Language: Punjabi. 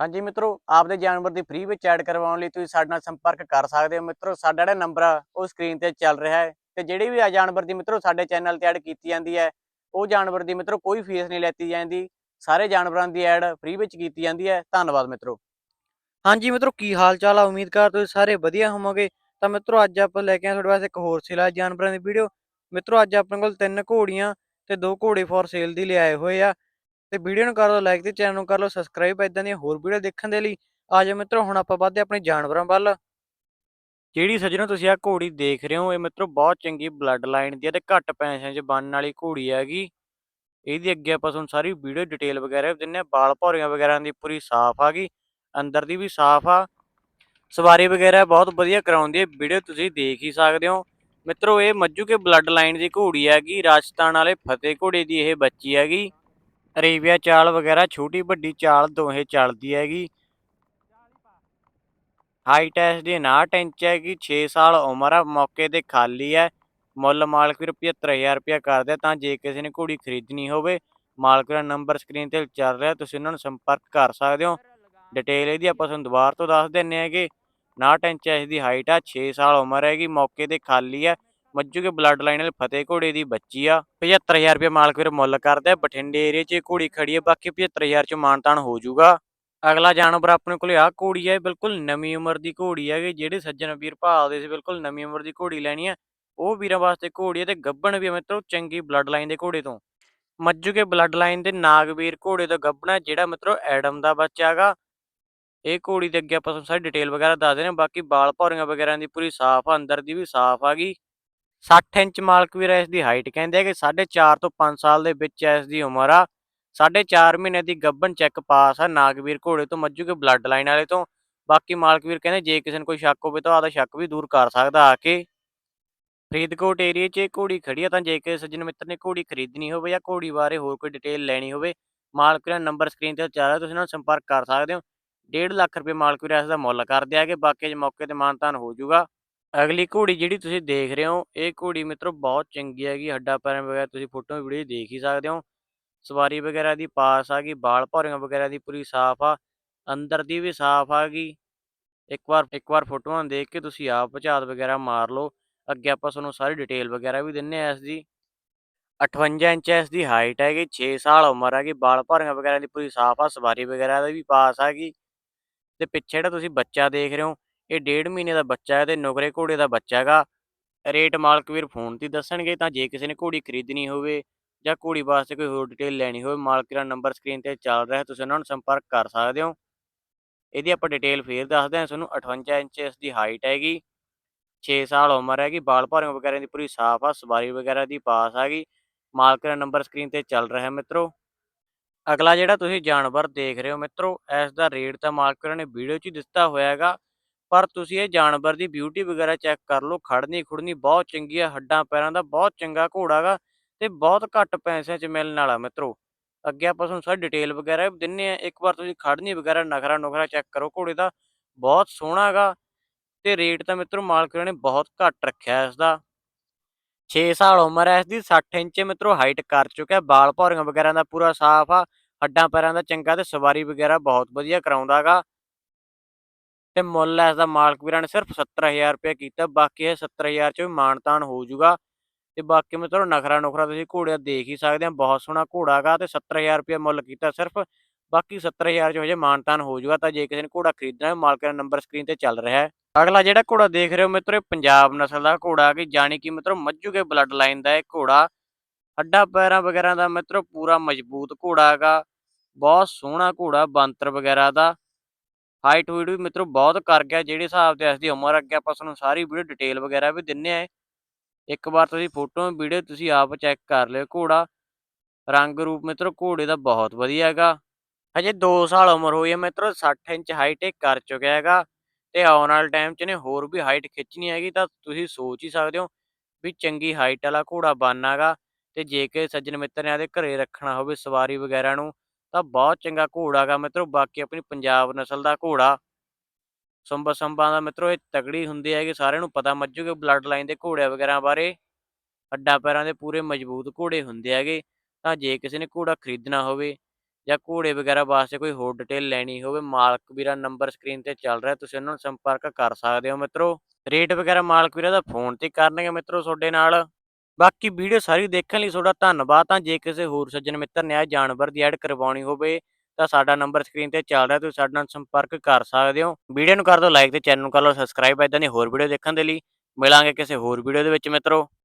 ਹਾਂਜੀ ਮਿੱਤਰੋ, ਆਪਦੇ ਜਾਨਵਰ ਦੀ ਫ੍ਰੀ ਵਿੱਚ ਐਡ ਕਰਵਾਉਣ ਲਈ ਤੁਸੀਂ ਸਾਡੇ ਨਾਲ ਸੰਪਰਕ ਕਰ ਸਕਦੇ ਹੋ ਮਿੱਤਰੋ। ਸਾਡਾ ਜਿਹੜਾ ਨੰਬਰ ਆ, ਉਹ ਸਕਰੀਨ ਤੇ ਚੱਲ ਰਿਹਾ ਹੈ। ਤੇ ਜਿਹੜੀ ਵੀ ਆ ਜਾਨਵਰ ਦੀ ਮਿੱਤਰੋ ਸਾਡੇ ਚੈਨਲ ਤੇ ਐਡ ਕੀਤੀ ਜਾਂਦੀ ਹੈ, ਉਹ ਜਾਨਵਰ ਦੀ ਮਿੱਤਰੋ ਕੋਈ ਫੀਸ ਨਹੀਂ ਲੈਤੀ ਜਾਂਦੀ। ਸਾਰੇ ਜਾਨਵਰਾਂ ਦੀ ਐਡ ਫ੍ਰੀ ਵਿੱਚ ਕੀਤੀ ਜਾਂਦੀ ਹੈ। ਧੰਨਵਾਦ ਮਿੱਤਰੋ। ਹਾਂਜੀ ਮਿੱਤਰੋ, ਕੀ ਹਾਲ ਚਾਲ ਆ? ਉਮੀਦ ਕਰ ਤੁਸੀਂ ਸਾਰੇ ਵਧੀਆ ਹੋਵੋਗੇ। ਤਾਂ ਮਿੱਤਰੋ, ਅੱਜ ਆਪਾਂ ਲੈ ਕੇ ਆਏ ਤੁਹਾਡੇ ਵਾਸਤੇ ਇੱਕ ਹੋਰ ਸੇਲ ਆ ਜਾਨਵਰਾਂ ਦੀ ਵੀਡੀਓ ਮਿੱਤਰੋ, ਅੱਜ ਆਪਣੇ ਕੋਲ ਤਿੰਨ ਘੋੜੀਆਂ ਤੇ ਦੋ ਘੋੜੇ ਫੋਰ ਸੇਲ ਦੀ ਲਿਆਏ ਹੋਏ ਆ। ਤੇ ਵੀਡੀਓ ਨੂੰ ਕਰ ਲਓ ਲਾਈਕ ਤੇ ਚੈਨਲ ਨੂੰ ਕਰ ਲਓ ਸਬਸਕ੍ਰਾਈਬ ਇਦਾਂ ਦੀਆਂ ਹੋਰ ਵੀਡੀਓ ਦੇਖਣ ਦੇ ਲਈ। ਆ ਜਾਓ ਮਿੱਤਰੋ, ਹੁਣ ਆਪਾਂ ਵੱਧਦੇ ਆਪਣੇ ਜਾਨਵਰਾਂ ਵੱਲ। ਜਿਹੜੀ ਸੱਜਣੋ ਤੁਸੀਂ ਆ ਘੋੜੀ ਦੇਖ ਰਹੇ ਹੋ, ਇਹ ਮਿੱਤਰੋ ਬਹੁਤ ਚੰਗੀ ਬਲੱਡ ਲਾਈਨ ਦੀ ਹੈ ਤੇ ਘੱਟ ਪੈਸਿਆਂ 'ਚ ਬਣਨ ਵਾਲੀ ਘੋੜੀ ਹੈਗੀ। ਇਹਦੀ ਅੱਗੇ ਆਪਾਂ ਤੁਹਾਨੂੰ ਸਾਰੀ ਵੀਡੀਓ ਡਿਟੇਲ ਵਗੈਰਾ ਵੀ ਦਿੰਨੇ ਆ ਬਾਲ ਭੌਰੀਆਂ ਵਗੈਰਾ ਦੀ ਪੂਰੀ ਸਾਫ਼ ਆ ਗਈ, ਅੰਦਰ ਦੀ ਵੀ ਸਾਫ਼ ਆ। ਸਵਾਰੀ ਵਗੈਰਾ ਬਹੁਤ ਵਧੀਆ ਕਰਾਉਂਦੀ ਹੈ ਵੀਡੀਓ ਤੁਸੀਂ ਦੇਖ ਹੀ ਸਕਦੇ ਹੋ। ਮਿੱਤਰੋ, ਇਹ ਮੱਜੂ ਕੇ ਬਲੱਡ ਲਾਈਨ ਦੀ ਘੋੜੀ ਹੈਗੀ, ਰਾਜਸਥਾਨ ਵਾਲੇ ਫਤਿਹ ਘੋੜੇ ਦੀ ਇਹ ਬੱਚੀ ਹੈਗੀ। ਅਰੇਬੀਆ ਚਾਲ ਵਗੈਰਾ, ਛੋਟੀ ਵੱਡੀ ਚਾਲ ਦੋਹੇ ਚੱਲਦੀ ਹੈਗੀ। ਹਾਈਟ ਐਸ ਦੀ 59 ਇੰਚ ਹੈਗੀ 6 ਸਾਲ ਉਮਰ ਆ, ਮੌਕੇ ਤੇ ਖਾਲੀ ਹੈ। ਮੁੱਲ ਮਾਲਕ ਵੀਰ 75000 ਰੁਪਇਆ ਕਰਦੇ ਤਾਂ ਜੇ ਕਿਸੇ ਨੇ ਘੋੜੀ ਖਰੀਦਣੀ ਹੋਵੇ, ਮਾਲਕ ਦਾ ਨੰਬਰ ਸਕਰੀਨ ਤੇ ਚੱਲ ਰਿਹਾ, ਤੁਸੀਂ ਉਹਨਾਂ ਨੂੰ ਸੰਪਰਕ ਕਰ ਸਕਦੇ ਹੋ। ਡਿਟੇਲ ਇਹਦੀ ਆਪਾਂ ਤੁਹਾਨੂੰ ਦੁਬਾਰਾ ਤੋਂ ਦੱਸ ਦਿੰਨੇ ਹੈਗੇ। 59 ਇੰਚ ਇਸ ਦੀ ਹਾਈਟ ਆ 6 ਸਾਲ ਉਮਰ ਹੈਗੀ, ਮੌਕੇ ਤੇ ਖਾਲੀ ਹੈ। ਮੱਜੂ ਕੇ ਬਲੱਡ ਲਾਈਨ ਵਾਲੇ ਫਤਿਹ ਘੋੜੇ ਦੀ ਬੱਚੀ ਆ। 75000 ਰੁਪਏ ਮਾਲਕ ਵੀਰ ਮੁੱਲ ਕਰਦਾ ਹੈ। ਬਠਿੰਡੇ ਏਰੀਆ 'ਚ ਇਹ ਘੋੜੀ ਖੜੀ ਹੈ ਬਾਕੀ 75000 ਚ ਮਾਨਤਾਨ ਹੋ ਜਾਊਗਾ। ਅਗਲਾ ਜਾਨਵਰ ਆਪਣੇ ਕੋਲੇ ਆ, ਘੋੜੀ ਹੈ ਬਿਲਕੁਲ ਨਵੀਂ ਉਮਰ ਦੀ ਘੋੜੀ ਹੈਗੀ ਜਿਹੜੇ ਸੱਜਣ ਵੀਰ ਭਾਲਦੇ ਸੀ, ਬਿਲਕੁਲ ਨਵੀਂ ਉਮਰ ਦੀ ਘੋੜੀ ਲੈਣੀ ਹੈ ਉਹ ਵੀਰਾਂ ਵਾਸਤੇ ਘੋੜੀ ਹੈ ਤੇ ਗੱਬਣ ਵੀ ਹੈ ਮਿੱਤਰੋ, ਚੰਗੀ ਬਲੱਡ ਲਾਈਨ ਦੇ ਘੋੜੇ ਤੋਂ। ਮੱਜੂ ਕੇ ਬਲੱਡ ਲਾਈਨ ਦੇ ਨਾਗਵੀਰ ਘੋੜੇ ਤੋਂ ਗੱਬਣਾ ਜਿਹੜਾ ਮਿੱਤਰੋ ਐਡਮ ਦਾ ਬੱਚਾ ਹੈਗਾ। ਇਹ ਘੋੜੀ ਦੇ ਅੱਗੇ ਆਪਾਂ ਤੁਹਾਨੂੰ ਸਾਰੀ ਡਿਟੇਲ ਵਗੈਰਾ ਦੱਸ ਦੇਣੇ ਬਾਕੀ ਬਾਲ ਭੌਰੀਆਂ ਵਗੈਰਾ ਦੀ ਪੂਰੀ ਸਾਫ਼ ਆ, ਅੰਦਰ ਦੀ ਵੀ ਸਾਫ਼ ਆ ਗਈ 60 ਇੰਚ ਮਾਲਕਵੀਰ ਇਸ ਦੀ ਹਾਈਟ ਕਹਿੰਦੇ ਆ ਕਿ 4.5 ਤੋਂ 5 ਸਾਲ ਦੇ ਵਿੱਚ ਇਸ ਦੀ ਉਮਰ ਆ। 4.5 ਮਹੀਨੇ ਦੀ ਗੱਭਣ ਚੈੱਕ ਪਾਸ ਆ ਨਾਗਵੀਰ ਘੋੜੇ ਤੋਂ ਮੱਜੂ ਕੇ ਬਲੱਡ ਲਾਈਨ ਵਾਲੇ ਤੋਂ। ਬਾਕੀ ਮਾਲਕਵੀਰ ਕਹਿੰਦੇ ਜੇ ਕਿਸੇ ਨੂੰ ਕੋਈ ਸ਼ੱਕ ਹੋਵੇ ਤਾਂ ਆਦਾ ਸ਼ੱਕ ਵੀ ਦੂਰ ਕਰ ਸਕਦਾ ਆ ਕੇ। ਫਰੀਦਕੋਟ ਏਰੀਆ 'ਚ ਇਹ ਘੋੜੀ ਖੜੀ ਆ ਤਾਂ ਜੇ ਕਿਸੇ ਸੱਜਣ ਮਿੱਤਰ ਨੇ ਘੋੜੀ ਖਰੀਦਣੀ ਹੋਵੇ ਜਾਂ ਘੋੜੀ ਬਾਰੇ ਹੋਰ ਕੋਈ ਡਿਟੇਲ ਲੈਣੀ ਹੋਵੇ, ਮਾਲਕ ਦਾ ਨੰਬਰ ਸਕਰੀਨ ਤੇ ਚੱਲ ਰਿਹਾ ਤੁਸੀਂ ਨਾਲ ਸੰਪਰਕ ਕਰ ਸਕਦੇ ਹੋ। 1.5 ਲੱਖ ਰੁਪਏ ਮਾਲਕਵੀਰ ਇਸ ਦਾ ਮੁੱਲ ਕਰ ਦਿਆ ਕਿ ਬਾਕੀ ਜੇ ਮੌਕੇ ਤੇ ਮਾਨਤਾਨ ਹੋ ਜਾਊਗਾ। ਅਗਲੀ ਘੋੜੀ ਜਿਹੜੀ ਤੁਸੀਂ ਦੇਖ ਰਹੇ ਹੋ, ਇਹ ਘੋੜੀ ਮਿੱਤਰੋ ਬਹੁਤ ਚੰਗੀ ਹੈਗੀ, ਹੱਡਾ ਪੈਰਾਂ ਵਗੈਰਾ ਤੁਸੀਂ ਫੋਟੋ ਵੀਡੀਓ ਦੇਖ ਹੀ ਸਕਦੇ ਹੋ। ਸਵਾਰੀ ਵਗੈਰਾ ਦੀ ਪਾਸ ਆ ਗਈ, ਬਾਲ ਭੌਰੀਆਂ ਵਗੈਰਾ ਦੀ ਪੂਰੀ ਸਾਫ਼ ਆ, ਅੰਦਰ ਦੀ ਵੀ ਸਾਫ਼ ਆ ਗਈ। ਇੱਕ ਵਾਰ ਇੱਕ ਵਾਰ ਫੋਟੋਆਂ ਦੇਖ ਕੇ ਤੁਸੀਂ ਆਪ ਝਾਤ ਵਗੈਰਾ ਮਾਰ ਲਓ। ਅੱਗੇ ਆਪਾਂ ਤੁਹਾਨੂੰ ਸਾਰੀ ਡਿਟੇਲ ਵਗੈਰਾ ਵੀ ਦਿੰਨੇ ਆ ਇਸ ਦੀ। 58 ਇੰਚ ਇਸ ਦੀ ਹਾਈਟ ਹੈਗੀ 6 ਸਾਲ ਉਮਰ ਹੈਗੀ ਬਾਲ ਭੌਰੀਆਂ ਵਗੈਰਾ ਦੀ ਪੂਰੀ ਸਾਫ਼ ਆ, ਸਵਾਰੀ ਵਗੈਰਾ ਦੀ ਵੀ ਪਾਸ ਆ ਗਈ। ਤੇ ਪਿੱਛੇ ਜਿਹੜਾ ਤੁਸੀਂ ਬੱਚਾ ਦੇਖ ਰਹੇ ਹੋ ਇਹ ਡੇਢ ਮਹੀਨੇ ਦਾ ਬੱਚਾ ਹੈ ਤੇ ਨੁਕਰੇ ਘੋੜੇ ਦਾ ਬੱਚਾ ਹੈਗਾ। ਰੇਟ ਮਾਲਕ ਵੀਰ ਫੋਨ ਤੇ ਦੱਸਣਗੇ ਤਾਂ ਜੇ ਕਿਸੇ ਨੇ ਘੋੜੀ ਖਰੀਦਣੀ ਹੋਵੇ ਜਾਂ ਘੋੜੀ ਵਾਸਤੇ ਕੋਈ ਹੋਰ ਡਿਟੇਲ ਲੈਣੀ ਹੋਵੇ, ਮਾਲਕ ਦਾ ਨੰਬਰ ਸਕਰੀਨ ਤੇ ਚੱਲ ਰਿਹਾ ਤੁਸੀਂ ਉਹਨਾਂ ਨੂੰ ਸੰਪਰਕ ਕਰ ਸਕਦੇ ਹੋ। ਇਹਦੀ ਆਪਾਂ ਡਿਟੇਲ ਫੇਰ ਦੱਸਦੇ ਹਾਂ, ਤੁਹਾਨੂੰ 58 ਇੰਚ ਇਸ ਦੀ ਹਾਈਟ ਹੈਗੀ 6 ਸਾਲ ਉਮਰ ਹੈਗੀ, ਬਾਲ ਭੌਰੀਆਂ ਵਗੈਰਾ ਦੀ ਪੂਰੀ ਸਾਫ਼ ਆ, ਸਵਾਰੀ ਵਗੈਰਾ ਦੀ ਪਾਸ ਹੈਗੀ ਮਾਲਕ ਦਾ ਨੰਬਰ ਸਕਰੀਨ ਤੇ ਚੱਲ ਰਿਹਾ ਮਿੱਤਰੋ। ਅਗਲਾ ਜਿਹੜਾ ਤੁਸੀਂ ਜਾਨਵਰ ਦੇਖ ਰਹੇ ਹੋ ਮਿੱਤਰੋ, ਇਸ ਦਾ ਰੇਟ ਤਾਂ ਮਾਲਕ ਨੇ ਵੀਡੀਓ 'ਚ ਹੀ ਦਿੱਤਾ ਹੋਇਆ ਹੈਗਾ। ਪਰ ਤੁਸੀਂ ਇਹ ਜਾਨਵਰ ਦੀ ਬਿਊਟੀ ਵਗੈਰਾ ਚੈੱਕ ਕਰ ਲਓ ਖੜਨੀ ਖੁੜਨੀ ਬਹੁਤ ਚੰਗੀ ਆ, ਹੱਡਾਂ ਪੈਰਾਂ ਦਾ ਬਹੁਤ ਚੰਗਾ ਘੋੜਾ ਗਾ ਤੇ ਬਹੁਤ ਘੱਟ ਪੈਸਿਆਂ 'ਚ ਮਿਲਣ ਵਾਲਾ ਮਿੱਤਰੋ। ਅੱਗੇ ਆਪਾਂ ਤੁਹਾਨੂੰ ਸਾਰੀ ਡਿਟੇਲ ਵਗੈਰਾ ਵੀ ਦਿੰਨੇ ਆ, ਇੱਕ ਵਾਰ ਤੁਸੀਂ ਖੜਨੀ ਵਗੈਰਾ, ਨਖਰਾ ਨੁਖਰਾ ਚੈੱਕ ਕਰੋ ਘੋੜੇ ਦਾ, ਬਹੁਤ ਸੋਹਣਾ ਗਾ ਤੇ ਰੇਟ ਤਾਂ ਮਿੱਤਰੋ ਮਾਲਕ ਨੇ ਬਹੁਤ ਘੱਟ ਰੱਖਿਆ ਇਸ ਦਾ। 6 ਸਾਲ ਉਮਰ ਹੈ ਇਸ ਦੀ 60 ਇੰਚ ਮਿੱਤਰੋ ਹਾਈਟ ਕਰ ਚੁੱਕਿਆ ਬਾਲ ਭੌਰੀਆਂ ਵਗੈਰਾ ਦਾ ਪੂਰਾ ਸਾਫ਼ ਆ, ਹੱਡਾਂ ਪੈਰਾਂ ਦਾ ਚੰਗਾ ਤੇ ਸਵਾਰੀ ਵਗੈਰਾ ਬਹੁਤ ਵਧੀਆ ਕਰਾਉਂਦਾਗਾ ਤੇ ਮੁੱਲ ਇਸ ਦਾ ਮਾਲਕ ਵੀਰਾਂ ਨੇ ਸਿਰਫ 70000 ਰੁਪਏ ਕੀਤਾ, ਬਾਕੀ ਇਹ 70000 ਚ ਵੀ ਮਾਨਤਾਨ ਹੋ ਜਾਊਗਾ ਤੇ ਬਾਕੀ ਮਿੱਤਰੋ ਨਖਰਾ ਨੁਖਰਾ ਤੁਸੀਂ ਘੋੜਾ ਦੇਖ ਹੀ ਸਕਦੇ ਆ ਬਹੁਤ ਸੋਹਣਾ ਘੋੜਾ ਹੈਗਾ ਤੇ 70000 ਰੁਪਏ ਮੁੱਲ ਕੀਤਾ ਸਿਰਫ, ਬਾਕੀ 70000 ਚ ਹਜੇ ਮਾਨਤਾਨ ਹੋ ਜਾਊਗਾ ਤਾਂ ਜੇ ਕਿਸੇ ਨੇ ਘੋੜਾ ਖਰੀਦਣਾ ਹੈ, ਮਾਲਕ ਦਾ ਨੰਬਰ ਸਕਰੀਨ ਤੇ ਚੱਲ ਰਿਹਾ ਹੈ। ਅਗਲਾ ਜਿਹੜਾ ਘੋੜਾ ਦੇਖ ਰਹੇ ਹੋ ਮਿੱਤਰੋ, ਇਹ ਪੰਜਾਬ ਨਸਲ ਦਾ ਘੋੜਾ ਹੈ ਕਿ ਜਾਣੀ ਕਿ ਮਿੱਤਰੋ ਮੱਝੂ ਕੇ ਬਲੱਡ ਲਾਈਨ ਦਾ ਇਹ ਘੋੜਾ, ਹੱਡਾ ਪੈਰਾਂ ਵਗੈਰਾ ਦਾ ਮਿੱਤਰੋ ਪੂਰਾ ਮਜ਼ਬੂਤ ਘੋੜਾ ਹੈਗਾ, ਬਹੁਤ ਸੋਹਣਾ ਘੋੜਾ, ਬਾਂਤਰ ਵਗੈਰਾ ਦਾ। ਹਾਈਟ ਹੂਈਟ ਵੀ ਮਿੱਤਰੋ ਬਹੁਤ ਕਰ ਗਿਆ, ਜਿਹੜੇ ਹਿਸਾਬ ਤੇ ਇਸ ਦੀ ਉਮਰ ਅੱਗੇ ਆਪਾਂ ਤੁਹਾਨੂੰ ਸਾਰੀ ਵੀਡੀਓ ਡਿਟੇਲ ਵਗੈਰਾ ਵੀ ਦਿੰਨੇ ਆ। ਇੱਕ ਵਾਰ ਤੁਸੀਂ ਫੋਟੋ, ਵੀਡੀਓ ਤੁਸੀਂ ਆਪ ਚੈੱਕ ਕਰ ਲਿਓ ਘੋੜਾ। ਰੰਗ ਰੂਪ ਮਿੱਤਰੋ ਘੋੜੇ ਦਾ ਬਹੁਤ ਵਧੀਆ ਹੈਗਾ। ਹਜੇ 2 ਸਾਲ ਉਮਰ ਹੋਈ ਹੈ ਮਿੱਤਰੋ 60 ਇੰਚ ਹਾਈਟ ਇਹ ਕਰ ਚੁੱਕਿਆ ਹੈਗਾ। ਤੇ ਆਉਣ ਵਾਲੇ ਟਾਈਮ 'ਚ ਨੇ ਹੋਰ ਵੀ ਹਾਈਟ ਖਿੱਚਣੀ ਹੈਗੀ ਤਾਂ ਤੁਸੀਂ ਸੋਚ ਹੀ ਸਕਦੇ ਹੋ ਵੀ ਚੰਗੀ ਹਾਈਟ ਵਾਲਾ ਘੋੜਾ ਬਣਨਾਗਾ ਤੇ ਜੇ ਕਿ ਸੱਜਣ ਮਿੱਤਰ ਨੇ ਆਦੇ ਘਰੇ ਰੱਖਣਾ ਹੋਵੇ ਸਵਾਰੀ ਵਗੈਰਾ ਨੂੰ ਤਾਂ ਬਹੁਤ ਚੰਗਾ ਘੋੜਾ ਗਾ ਮਿੱਤਰੋ, ਬਾਕੀ ਆਪਣੀ ਪੰਜਾਬ ਨਸਲ ਦਾ ਘੋੜਾ। ਸੰਭਾ ਸੰਭਾ ਦਾ ਮਿੱਤਰੋ, ਇਹ ਤਗੜੀ ਹੁੰਦੀ ਹੈ ਸਾਰਿਆਂ ਨੂੰ ਪਤਾ ਮੱਝੂਗੇ ਬਲੱਡ ਲਾਈਨ ਦੇ ਘੋੜਿਆਂ ਵਗੈਰਾ ਬਾਰੇ। ਹੱਡਾਂ ਪੈਰਾਂ ਦੇ ਪੂਰੇ ਮਜ਼ਬੂਤ ਘੋੜੇ ਹੁੰਦੇ ਹੈਗੇ, ਤਾਂ ਜੇ ਕਿਸੇ ਨੇ ਘੋੜਾ ਖਰੀਦਣਾ ਹੋਵੇ ਜਾਂ ਘੋੜੇ ਵਗੈਰਾ ਵਾਸਤੇ ਕੋਈ ਹੋਰ ਡਿਟੇਲ ਲੈਣੀ ਹੋਵੇ, ਮਾਲਕ ਵੀਰਾ ਨੰਬਰ ਸਕਰੀਨ ਤੇ ਚੱਲ ਰਿਹਾ, ਤੁਸੀਂ ਉਹਨਾਂ ਨੂੰ ਸੰਪਰਕ ਕਰ ਸਕਦੇ ਹੋ ਮਿੱਤਰੋ। ਰੇਟ ਵਗੈਰਾ ਮਾਲਕ ਵੀਰਾ ਦਾ ਫੋਨ ਤੇ ਕਰਨਗੇ ਮਿੱਤਰੋ ਤੁਹਾਡੇ ਨਾਲ। ਬਾਕੀ ਵੀਡੀਓ ਸਾਰੀ ਦੇਖਣ ਲਈ ਤੁਹਾਡਾ ਧੰਨਵਾਦ ਤਾਂ ਜੇ ਕਿਸੇ ਹੋਰ ਸੱਜਣ ਮਿੱਤਰ ਨੇ ਆ ਜਾਨਵਰ ਦੀ ਐਡ ਕਰਵਾਉਣੀ ਹੋਵੇ ਤਾਂ ਸਾਡਾ ਨੰਬਰ ਸਕਰੀਨ ਤੇ ਚੱਲ ਰਿਹਾ, ਤੁਸੀਂ ਸਾਡੇ ਨਾਲ ਸੰਪਰਕ ਕਰ ਸਕਦੇ ਹੋ। ਵੀਡੀਓ ਨੂੰ ਕਰ ਦਿਓ ਲਾਈਕ ਤੇ ਚੈਨਲ ਨੂੰ ਕਰ ਲਓ ਸਬਸਕ੍ਰਾਈਬ ਇਦਾਂ ਦੀ ਹੋਰ ਵੀਡੀਓ ਦੇਖਣ ਦੇ ਲਈ। ਮਿਲਾਂਗੇ ਕਿਸੇ ਹੋਰ ਵੀਡੀਓ ਦੇ ਵਿੱਚ ਮਿੱਤਰੋ।